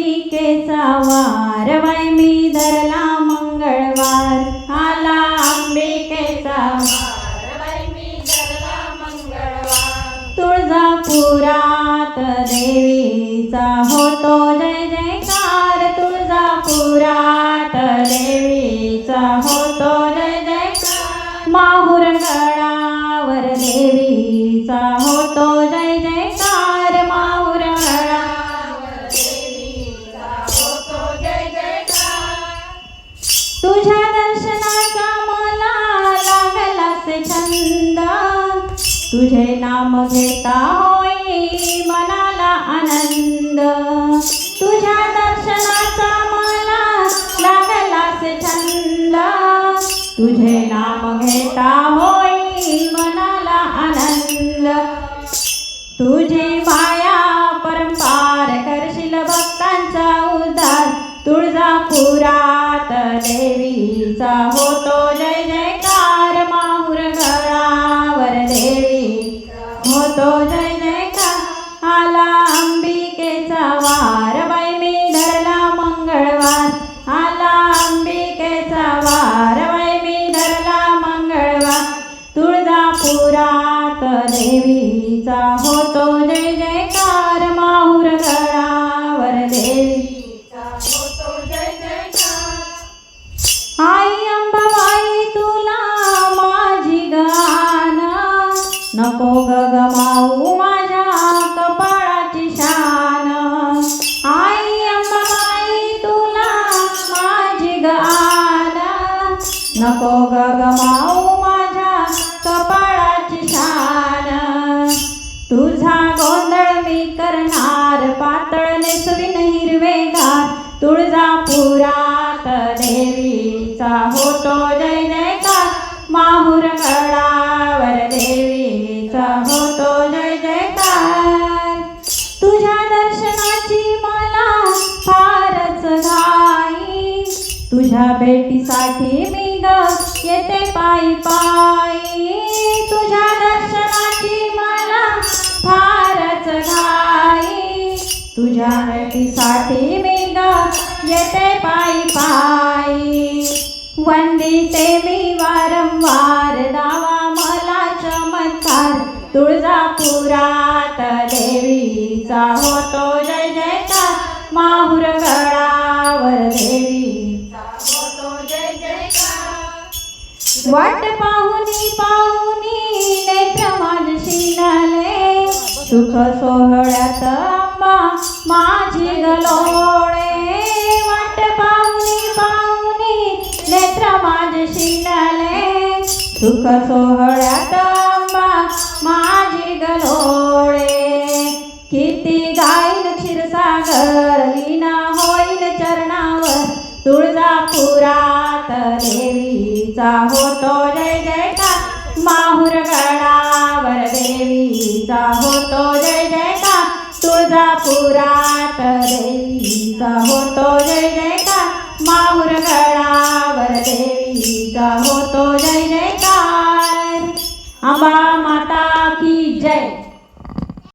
केसावार वार मी धरला मंगळवार आला अंबिकेचा तुळजापुरात देवीचा होतो जय जयकार तुळजापुरात देवीचा होतो जय जयकार. माहुर गडावर देवीचा तुझे नाम घेता होई मनाला आनंद. तुझ्या दर्शनाचा मला लागलास छंद. तुझे नाम घेता होई मनाला आनंद. तुझे माया परंपार करशील भक्तांचा उद्धार. तुळजापुरात देवीचा होतो होतो जय जयकार आला अंबिकेचा वार बाई मी धरला मंगळवार. आला अंबिकेचा वार बाई मी धरला मंगळवार. तुळजापुरात देवीचा होतो जय जयकार नको गगमाऊ गमाऊ माझ्या कपाळाची शान. आई अंबाई तुला माझी गान. नको ग गमाऊ माझ्या कपाळाची शान. तुझा गोंधळ मी करणार पातळ नेसवीन हिरवेगार तुळजापुरात देवीचा होतो जय जयकार. माहुर गडावर देवी भेटीसाठी मी ग येते पायी पायी. तुझ्या दर्शनाची मला फारच घाई. तुझ्या भेटीसाठी मी ग येते पायी पायी. वंदिते मी वारंवार दावा मला चमत्कार. तुळजापुरात देवीचा होतो जय जयकार. माहुरगडा वाट पाहुनी पाहुनी नेत्र माझ शिनले सुख सोहळ्यात अंबा माझी गलोळे. वाट पाहुनी पाहुनी नेत्र माझ शिनले सुख सोहळ्यात अंबा माझी गलोळे. किती गाईन क्षीरसागर लीना होईल चरणावर. तुळजापुरा देवीचा होतो जय जयकार माहुर गडावर देवीचा होतो जय जयकार तुळजापुरात देवीचा होतो जय जयकार माहुर गडावर देवीचा होतो जय जयकार आंबा